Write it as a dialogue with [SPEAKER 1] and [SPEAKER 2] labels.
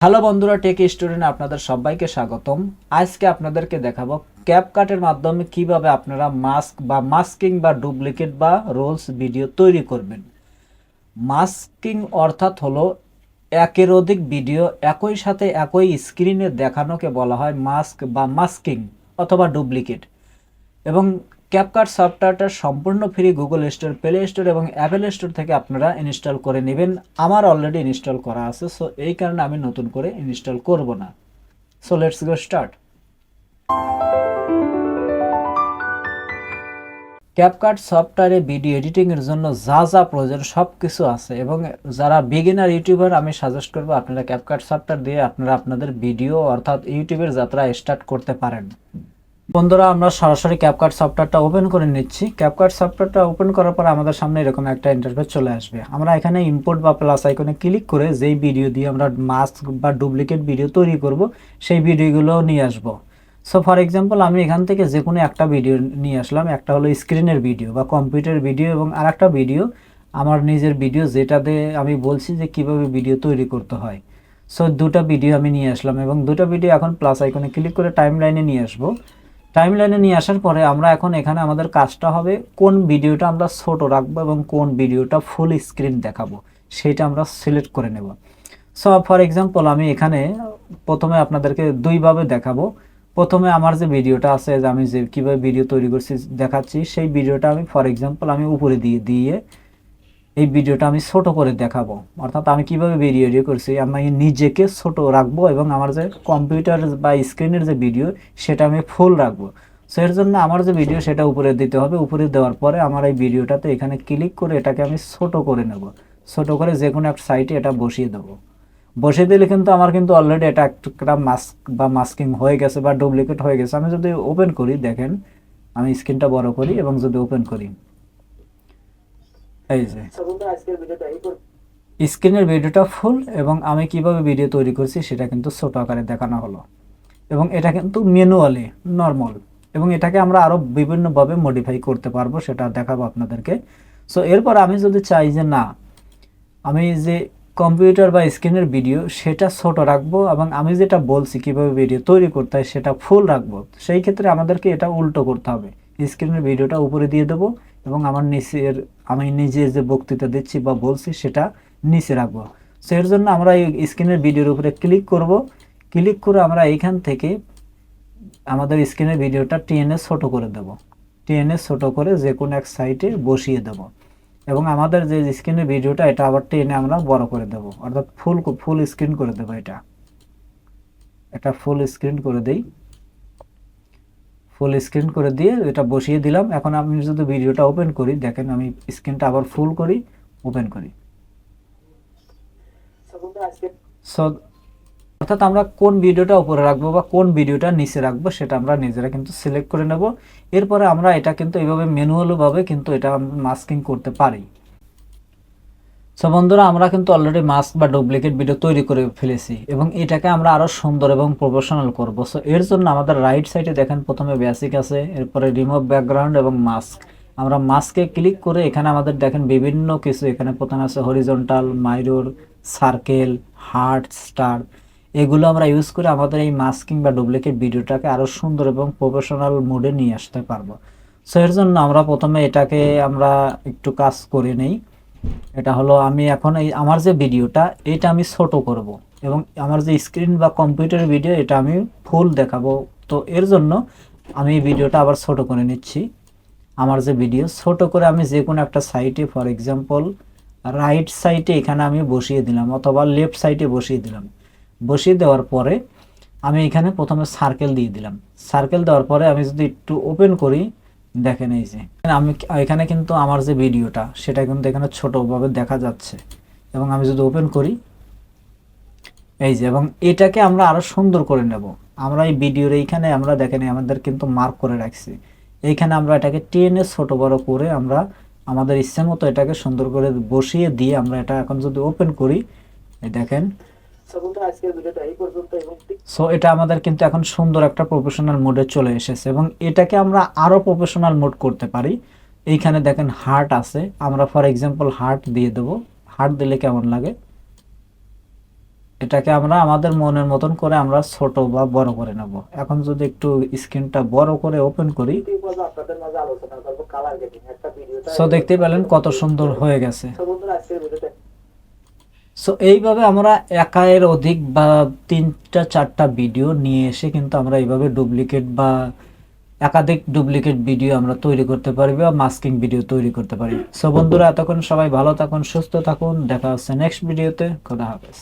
[SPEAKER 1] Hello বন্ধুরা take student আপনাদের সবাইকে স্বাগতম। আজকে আপনাদেরকে দেখাবো ক্যাপকাটের মাধ্যমে কীভাবে আপনারা মাস্ক বা মাস্কিং বা ডুপ্লিকেট বা রোলস ভিডিও তৈরি করবেন। মাস্কিং অর্থাৎ হলো একের অধিক ভিডিও একই সাথে একই স্ক্রিনে দেখানোকে বলা হয় মাস্ক বা মাস্কিং অথবা ডুপ্লিকেট এবং ক্যাপকাট সফটওয়্যারটা সম্পূর্ণ free Google store play store এবং অ্যাপেল স্টোর থেকে আপনারা ইনস্টল করে নেবেন। আমার অলরেডি ইনস্টল করা আছে সো এই কারণে আমি নতুন করে ইনস্টল করব না। So let's go start CapCut সফটওয়্যারে ভিডিও এডিটিংয়ের জন্য যা যা প্রয়োজন সব কিছু আছে এবং যারা বিগিনার ইউটিউবার আমি সাজেস্ট করব আপনারা ক্যাপকাট সফটওয়্যার দিয়ে আপনারা আপনাদের ভিডিও অর্থাৎ ইউটিউবের যাত্রা স্টার্ট করতে পারেন। বন্ধুরা, আমরা সরাসরি ক্যাপকাট সফটওয়্যারটা ওপেন করে নিচ্ছি। ক্যাপকাট সফটওয়্যারটা ওপেন করার পর আমাদের সামনে এরকম একটা ইন্টারফেস চলে আসবে। আমরা এখানে ইম্পোর্ট বা প্লাস আইকনে ক্লিক করে যেই ভিডিও দিয়ে আমরা মাস্ক বা ডুপ্লিকেট ভিডিও তৈরি করব, সেই ভিডিওগুলো নিয়ে আসব। সো ফর এক্সাম্পল আমি এখান থেকে যে কোনো একটা ভিডিও নিয়ে আসলাম। একটা হলো স্ক্রিনের ভিডিও বা কম্পিউটার ভিডিও এবং আরেকটা ভিডিও আমার নিজের ভিডিও যেটাতে আমি বলছি যে কীভাবে ভিডিও তৈরি করতে হয়। সো দুটো ভিডিও আমি নিয়ে আসলাম এবং দুটো ভিডিও এখন প্লাস আইকনে ক্লিক করে টাইম লাইনে নিয়ে আসব। টাইম লাইনে নিয়ে আসার পরে আমরা এখন এখানে আমাদের কাজটা হবে কোন ভিডিওটা আমরা ছোট রাখব এবং কোন ভিডিওটা ফুল স্ক্রিন দেখাবো, সেটা আমরা সিলেক্ট করে নেব। সো ফর এক্সাম্পল আমি এখানে প্রথমে আপনাদেরকে দুইভাবে দেখাবো। প্রথমে আমার যে ভিডিওটা আছে, যে আমি যে কীভাবে ভিডিও তৈরি করছি, দেখাচ্ছি, সেই ভিডিওটা আমি ফর এক্সাম্পল আমি উপরে দিয়ে দিয়ে এই ভিডিওটা আমি ছোট করে দেখাবো। অর্থাৎ আমি কীভাবে ভিডিও এডিও করছি, আমি নিজেকে ছোট রাখব এবং আমার যে কম্পিউটার বা স্ক্রিনের যে ভিডিও সেটা আমি ফুল রাখব। সো এর জন্য আমার যে ভিডিও সেটা উপরে দিতে হবে। উপরে দেওয়ার পরে আমার এই ভিডিওটাতে এখানে ক্লিক করে এটাকে আমি ছোট করে নেব। ছোট করে যে কোনো একটা সাইটে এটা বসিয়ে দেবো। বসিয়ে দিলে কিন্তু আমার কিন্তু অলরেডি এটা একটা মাস্ক বা মাস্কিং হয়ে গেছে বা ডুপ্লিকেট হয়ে গেছে। আমি যদি ওপেন করি, দেখেন, আমি স্ক্রিনটা বড় করি এবং যদি ওপেন করি। এই যে। স্ক্রিনের ভিডিওটা ফুল এবং আমি কীভাবে ভিডিও তৈরি করছি সেটা কিন্তু ছোট আকারে দেখানো হলো। এবং এটা কিন্তু ম্যানুয়ালি নর্মাল এবং এটাকে আমরা আরও বিভিন্নভাবে মডিফাই করতে পারব সেটা দেখাবো আপনাদেরকে। সো এরপর আমি যদি চাই যে না আমি যে কম্পিউটার বা স্ক্রিনের ভিডিও সেটা ছোট রাখব এবং আমি যেটা বলছি কীভাবে ভিডিও তৈরি করতে হয় সেটা ফুল রাখব সেই ক্ষেত্রে আমাদেরকে এটা উল্টো করতে হবে। স্ক্রিনের ভিডিওটা উপরে দিয়ে দেবো এবং আমার নিচের আমি নিজে যে বক্তৃতা দিচ্ছি বা বলছি সেটা নিচে রাখব। সো এর জন্য আমরা এই স্ক্রিনের ভিডিওর উপরে ক্লিক করব। ক্লিক করে আমরা এইখান থেকে আমাদের স্ক্রিনের ভিডিওটা টিএনএ ছোট করে দেব। টিএনএ ছোট করে যে কোনো এক সাইটে বসিয়ে দেব। এবং আমাদের যে স্ক্রিনের ভিডিওটা, এটা আবার টেনে আমরা বড় করে দেব। অর্থাৎ ফুল ফুল স্ক্রিন করে দেবো এটা। এটা ফুল স্ক্রিন করে দেই। ফুল স্ক্রিন করে দিয়ে এটা বসিয়ে দিলাম। এখন আমি যদি ভিডিওটা ওপেন করি। দেখেন আমি স্ক্রিনটা আবার ফুল করি ওপেন করি। সো অর্থাৎ আমরা কোন ভিডিওটা উপরে রাখব বা কোন ভিডিওটা নিচে রাখব সেটা আমরা নিজেরা কিন্তু সিলেক্ট করে নেব। এরপরে আমরা এটা কিন্তু এইভাবে ম্যানুয়ালভাবে কিন্তু এটা মাস্কিং করতে পারি। সো বন্ধুরা, আমরা কিন্তু অলরেডি মাস্ক বা ডুপ্লিকেট ভিডিও তৈরি করে ফেলেছি এবং এটাকে আমরা আরও সুন্দর এবং প্রফেশনাল করব। সো এর জন্য আমাদের রাইট সাইডে দেখেন, প্রথমে বেসিক আছে, এরপরে রিমুভ ব্যাকগ্রাউন্ড এবং মাস্ক আমরা মাস্কে ক্লিক করে এখানে আমাদের দেখেন বিভিন্ন কিছু, এখানে প্রথমে আছে horizontal mirror circle heart star এগুলো আমরা ইউজ করে আমাদের এই মাস্কিং বা ডুপ্লিকেট ভিডিওটাকে আরও সুন্দর এবং প্রফেশনাল মোডে নিয়ে আসতে পারব। সো এর জন্য আমরা প্রথমে এটাকে আমরা একটু কাজ করে নেই। এটা হলো আমি এখন এই আমার যে ভিডিওটা, এটা আমি ছোট করব এবং আমার যে স্ক্রিন বা কম্পিউটার ভিডিও এটা আমি ফুল দেখাবো। তো এর জন্য আমি ভিডিওটা আবার ছোট করে নিচ্ছি। আমার যে ভিডিও ছোট করে আমি যে কোনো একটা সাইটে ফর এক্সাম্পল রাইট সাইডে এখানে আমি বসিয়ে দিলাম অথবা লেফট সাইডে বসিয়ে দিলাম। বসিয়ে দেওয়ার পরে আমি এখানে প্রথমে সার্কেল দিয়ে দিলাম। সার্কেল দেওয়ার পরে আমি যদি একটু ওপেন করি দেখেন এই যে। আমি এখানে কিন্তু আমার যে ভিডিওটা, সেটা কিন্তু এখানে ছোটোভাবে দেখা যাচ্ছে। এবং আমি যদি ওপেন করি, এই যে, এবং এটাকে আমরা আরও সুন্দর করে নেব। আমরা এই ভিডিওর এইখানে আমরা দেখেন, আমাদের কিন্তু মার্ক করে রাখছি। এইখানে আমরা এটাকে টেনে ছোট বড় করে আমরা আমাদের ইচ্ছে মতো এটাকে সুন্দর করে বসিয়ে দিয়ে আমরা এটা এখন যদি ওপেন করি দেখেন সো এটা আমাদের কিন্তু এখন সুন্দর একটা প্রফেশনাল মোডে চলে এসেছে এবং এটাকে আমরা আরও প্রফেশনাল মোড করতে পারি। এইখানে দেখেন হার্ট আছে। আমরা ফর এক্সাম্পল হার্ট দিয়ে দেবো। হার্ট দিলে কেমন লাগে? এটাকে আমরা আমাদের মনের মতন করে আমরা ছোট বা বড় করে নেব। এখন যদি একটু স্ক্রিনটা বড় করে ওপেন করি। সো দেখতে পেলেন কত সুন্দর হয়ে গেছে। সো এইভাবে আমরা একায়ের অধিক বা তিনটা, চারটা ভিডিও নিয়ে এসে কিন্তু আমরা এইভাবে ডুপ্লিকেট বা একাধিক ডুপ্লিকেট ভিডিও আমরা তৈরি করতে পারি বা মাস্কিং ভিডিও তৈরি করতে পারি। সো বন্ধুরা, এতক্ষণ সবাই ভালো থাকুন, সুস্থ থাকুন। দেখা হচ্ছে নেক্সট ভিডিওতে খোদা হাফেজ।